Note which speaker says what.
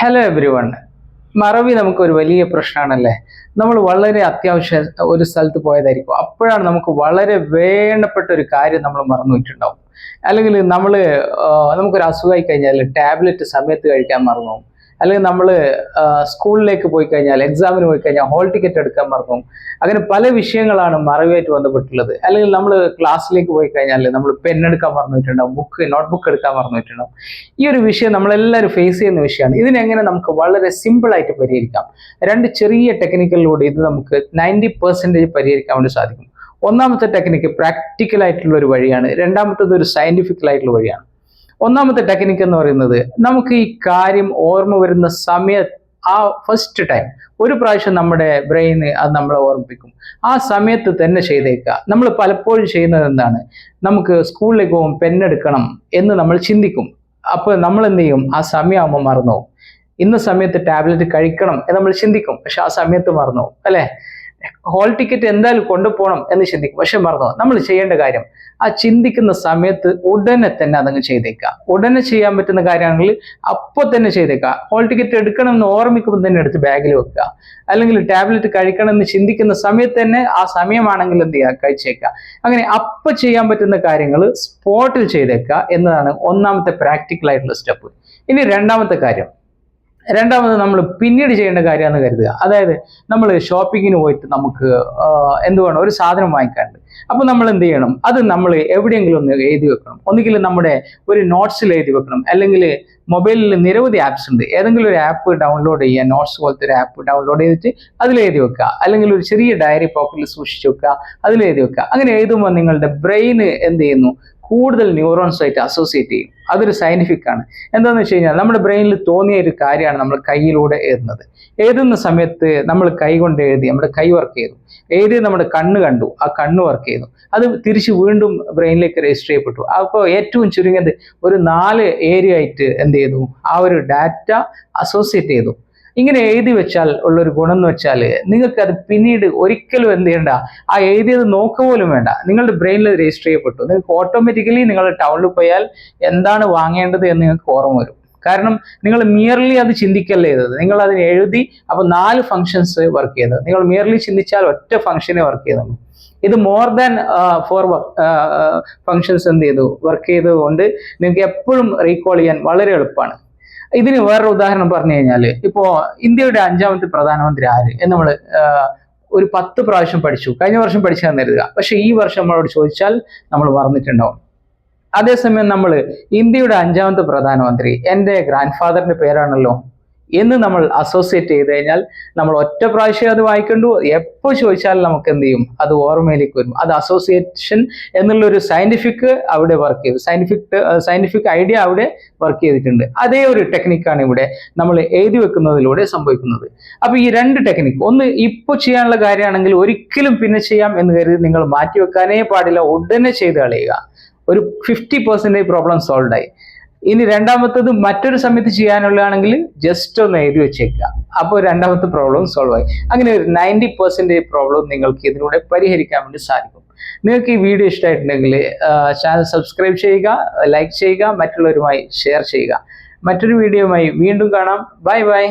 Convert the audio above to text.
Speaker 1: Hello every one മറവി നമുക്ക് ഒരു വലിയ പ്രശ്നമാണല്ലേ? നമ്മൾ വളരെ അത്യാവശ്യ ഒരു സ്ഥലത്ത് പോയതായിരിക്കും. അപ്പോഴാണ് നമുക്ക് വളരെ വേണ്ടപ്പെട്ട ഒരു കാര്യം നമ്മൾ മറന്നു വെച്ചിട്ടുണ്ടാവും അല്ലെങ്കിൽ നമ്മൾ നമുക്കൊരു അസുഖമായി കഴിഞ്ഞാൽ ടാബ്ലറ്റ് സമയത്ത് കഴിക്കാൻ മറന്നു. അല്ലെങ്കിൽ നമ്മൾ സ്കൂളിലേക്ക് പോയി കഴിഞ്ഞാൽ എക്സാമിന് പോയി കഴിഞ്ഞാൽ ഹോൾ ടിക്കറ്റ് എടുക്കാൻ മറന്നു അങ്ങനെ പല വിഷയങ്ങളാണ് മറവിയായിട്ട് ബന്ധപ്പെട്ടുള്ളത്. അല്ലെങ്കിൽ നമ്മൾ ക്ലാസ്സിലേക്ക് പോയി കഴിഞ്ഞാൽ നമ്മൾ പെൻ എടുക്കാൻ മറന്നിട്ടുണ്ടാവും ബുക്ക് നോട്ട്ബുക്ക് എടുക്കാൻ മറന്നിട്ടുണ്ടാവും. ഈ ഒരു വിഷയം നമ്മളെല്ലാവരും ഫേസ് ചെയ്യുന്ന വിഷയമാണ്. ഇതിനെങ്ങനെ നമുക്ക് വളരെ സിമ്പിളായിട്ട് പരിഹരിക്കാം? രണ്ട് ചെറിയ ടെക്നിക്കലിലൂടെ ഇത് നമുക്ക് നയന്റി പെർസെന്റേജ് പരിഹരിക്കാൻ വേണ്ടി സാധിക്കും. ഒന്നാമത്തെ ടെക്നിക്ക് പ്രാക്ടിക്കൽ ആയിട്ടുള്ള ഒരു വഴിയാണ്. രണ്ടാമത്തേത് ഒരു സയന്റിഫിക്കൽ ആയിട്ടുള്ള വഴിയാണ്. ഒന്നാമത്തെ ടെക്നിക്ക് എന്ന് പറയുന്നത് നമുക്ക് ഈ കാര്യം ഓർമ്മ വരുന്ന സമയത്ത് ആ ഫസ്റ്റ് ടൈം ഒരു പ്രാവശ്യം നമ്മുടെ ബ്രെയിന് അത് നമ്മളെ ഓർമ്മിപ്പിക്കും. ആ സമയത്ത് തന്നെ ചെയ്തേക്കുക. നമ്മൾ പലപ്പോഴും ചെയ്യുന്നത് എന്താണ്? നമുക്ക് സ്കൂളിലേക്ക് പോകും പെണ്ണെടുക്കണം എന്ന് നമ്മൾ ചിന്തിക്കും. അപ്പോൾ നമ്മൾ എന്ത് ചെയ്യും? ആ സമയമാകുമ്പോൾ മറന്നു ഇന്ന സമയത്ത് ടാബ്ലറ്റ് കഴിക്കണം എന്ന് നമ്മൾ ചിന്തിക്കും. പക്ഷെ ആ സമയത്ത് മറന്നു അല്ലേ? ഹോൾ ടിക്കറ്റ് എന്തായാലും കൊണ്ടുപോകണം എന്ന് ചിന്തിക്കും. പക്ഷെ മറന്നു നമ്മൾ ചെയ്യേണ്ട കാര്യം ആ ചിന്തിക്കുന്ന സമയത്ത് ഉടനെ തന്നെ അതങ്ങ് ചെയ്തേക്കുക. ഉടനെ ചെയ്യാൻ പറ്റുന്ന കാര്യമാണെങ്കിൽ അപ്പോൾ തന്നെ ചെയ്തേക്കുക. ഹോൾ ടിക്കറ്റ് എടുക്കണം എന്ന് ഓർമ്മിക്കുമ്പോൾ തന്നെ എടുത്ത് ബാഗിൽ വെക്കുക. അല്ലെങ്കിൽ ടാബ്ലറ്റ് കഴിക്കണം എന്ന് ചിന്തിക്കുന്ന സമയത്ത് തന്നെ ആ സമയമാണെങ്കിൽ എന്ത് ചെയ്യുക? കഴിച്ചേക്കുക അങ്ങനെ അപ്പം ചെയ്യാൻ പറ്റുന്ന കാര്യങ്ങൾ സ്പോട്ടിൽ ചെയ്തേക്കുക എന്നതാണ് ഒന്നാമത്തെ പ്രാക്ടിക്കൽ ആയിട്ടുള്ള സ്റ്റെപ്പ് ഇനി രണ്ടാമത്തെ കാര്യം. രണ്ടാമത് നമ്മൾ പിന്നീട് ചെയ്യേണ്ട കാര്യമാണെന്ന് കരുതുക. അതായത് നമ്മൾ ഷോപ്പിങ്ങിന് പോയിട്ട് നമുക്ക് എന്ത് വേണം? ഒരു സാധനം വാങ്ങിക്കാണ്ട് അപ്പോൾ നമ്മൾ എന്ത് ചെയ്യണം? അത് നമ്മൾ എവിടെയെങ്കിലും ഒന്ന് എഴുതി വെക്കണം. ഒന്നുകിൽ നമ്മുടെ ഒരു നോട്ട്സിൽ എഴുതി വെക്കണം. അല്ലെങ്കിൽ മൊബൈലിൽ നിരവധി ആപ്സ് ഉണ്ട്. ഏതെങ്കിലും ഒരു ആപ്പ് ഡൗൺലോഡ് ചെയ്യുക നോട്ട്സ് പോലത്തെ ഒരു ആപ്പ് ഡൗൺലോഡ് ചെയ്തിട്ട് അതിൽ എഴുതി വെക്കുക. അല്ലെങ്കിൽ ഒരു ചെറിയ ഡയറി പോക്കറ്റിൽ സൂക്ഷിച്ച് വെക്കുക അതിൽ എഴുതി വെക്കുക. അങ്ങനെ എഴുതുമ്പോൾ നിങ്ങളുടെ ബ്രെയിൻ എന്ത് ചെയ്യുന്നു? കൂടുതൽ ന്യൂറോൺസ് ആയിട്ട് അസോസിയേറ്റ് ചെയ്യും. അതൊരു സയന്റിഫിക് ആണ്. എന്താണെന്ന് വെച്ച് കഴിഞ്ഞാൽ നമ്മുടെ ബ്രെയിനിൽ തോന്നിയ ഒരു കാര്യമാണ് നമ്മൾ കയ്യിലൂടെ എഴുതുന്നത്. എഴുതുന്ന സമയത്ത് നമ്മൾ കൈ കൊണ്ട് എഴുതി നമ്മുടെ കൈ വർക്ക് ചെയ്തു. എഴുതി നമ്മുടെ കണ്ണ് കണ്ടു ആ കണ്ണ് വർക്ക് ചെയ്തു. അത് തിരിച്ച് വീണ്ടും ബ്രെയിനിലേക്ക് രജിസ്റ്റർ ചെയ്യപ്പെട്ടു. അപ്പോൾ ഏറ്റവും ചുരുങ്ങിയത് ഒരു നാല് ഏരിയ ആയിട്ട് എന്ത് ചെയ്തു? ആ ഒരു ഡാറ്റ അസോസിയേറ്റ് ചെയ്തു. ഇങ്ങനെ എഴുതി വെച്ചാൽ ഉള്ള ഒരു ഗുണം എന്ന് വെച്ചാൽ നിങ്ങൾക്ക് അത് പിന്നീട് ഒരിക്കലും എന്ത് ചെയ്യണ്ട. ആ എഴുതിയത് നോക്കുക പോലും വേണ്ട. നിങ്ങളുടെ ബ്രെയിനിൽ രജിസ്റ്റർ ചെയ്യപ്പെട്ടു. നിങ്ങൾക്ക് ഓട്ടോമാറ്റിക്കലി നിങ്ങൾ ടൗണിൽ പോയാൽ എന്താണ് വാങ്ങേണ്ടത് എന്ന് നിങ്ങൾക്ക് ഓർമ്മ വരും. കാരണം നിങ്ങൾ മിയർലി അത് ചിന്തിക്കല്ലേ ചെയ്തത്. നിങ്ങൾ അതിന് എഴുതി അപ്പോൾ നാല് ഫങ്ഷൻസ് വർക്ക് ചെയ്തത്. നിങ്ങൾ മിയർലി ചിന്തിച്ചാൽ ഒറ്റ ഫംഗ്ഷനെ വർക്ക് ചെയ്തുള്ളൂ ഇത് മോർ ദാൻ ഫോർ ഫങ്ഷൻസ് എന്ത് ചെയ്തു? വർക്ക് ചെയ്തതുകൊണ്ട് നിങ്ങൾക്ക് എപ്പോഴും റീകോൾ ചെയ്യാൻ വളരെ എളുപ്പമാണ്. ഇതിന് വേറൊരു ഉദാഹരണം പറഞ്ഞു കഴിഞ്ഞാൽ ഇപ്പോ ഇന്ത്യയുടെ അഞ്ചാമത്തെ പ്രധാനമന്ത്രി ആര്? എന്ന് നമ്മൾ ഒരു പത്ത് പ്രാവശ്യം പഠിച്ചു. കഴിഞ്ഞ വർഷം പഠിച്ചതെന്ന് കരുതുക. പക്ഷെ ഈ വർഷം നമ്മളോട് ചോദിച്ചാൽ നമ്മൾ മറന്നിട്ടുണ്ടാവും. അതേസമയം നമ്മൾ ഇന്ത്യയുടെ അഞ്ചാമത്തെ പ്രധാനമന്ത്രി എന്റെ ഗ്രാൻഡ് ഫാദറിന്റെ പേരാണല്ലോ എന്ന് നമ്മൾ അസോസിയേറ്റ് ചെയ്ത് കഴിഞ്ഞാൽ നമ്മൾ ഒറ്റ പ്രാവശ്യം അത് വായിക്കണ്ടു. എപ്പോൾ ചോദിച്ചാലും നമുക്ക് എന്ത് ചെയ്യും? അത് ഓർമ്മയിലേക്ക് വരും. അത് അസോസിയേഷൻ എന്നുള്ള ഒരു സയന്റിഫിക് അവിടെ വർക്ക് ചെയ്തു. സയന്റിഫിക് സയന്റിഫിക് ഐഡിയ അവിടെ വർക്ക് ചെയ്തിട്ടുണ്ട്. അതേ ഒരു ടെക്നിക്കാണ് ഇവിടെ നമ്മൾ എഴുതി വെക്കുന്നതിലൂടെ സംഭവിക്കുന്നത്. അപ്പൊ ഈ രണ്ട് ടെക്നിക്ക് ഒന്ന് ഇപ്പോൾ ചെയ്യാനുള്ള കാര്യമാണെങ്കിൽ ഒരിക്കലും പിന്നെ ചെയ്യാം എന്ന് കരുതി നിങ്ങൾ മാറ്റി വെക്കാനേ പാടില്ല. ഉടനെ ചെയ്ത് കളയുക. ഒരു ഫിഫ്റ്റി പെർസെന്റേജ് പ്രോബ്ലം സോൾവ് ആയി. ഇനി രണ്ടാമത്തത് മറ്റൊരു സമയത്ത് ചെയ്യാനുള്ളതാണെങ്കിൽ ജസ്റ്റ് ഒന്ന് എഴുതി വെച്ചേക്കുക. അപ്പോൾ രണ്ടാമത്തെ പ്രോബ്ലം സോൾവ് ആയി. അങ്ങനെ ഒരു നയന്റി പെർസെന്റേജ് പ്രോബ്ലം നിങ്ങൾക്ക് ഇതിലൂടെ പരിഹരിക്കാൻ വേണ്ടി സാധിക്കും. നിങ്ങൾക്ക് ഈ വീഡിയോ ഇഷ്ടമായിട്ടുണ്ടെങ്കിൽ ചാനൽ സബ്സ്ക്രൈബ് ചെയ്യുക ലൈക്ക് ചെയ്യുക മറ്റുള്ളവരുമായി ഷെയർ ചെയ്യുക. മറ്റൊരു വീഡിയോയുമായി വീണ്ടും കാണാം. Bye bye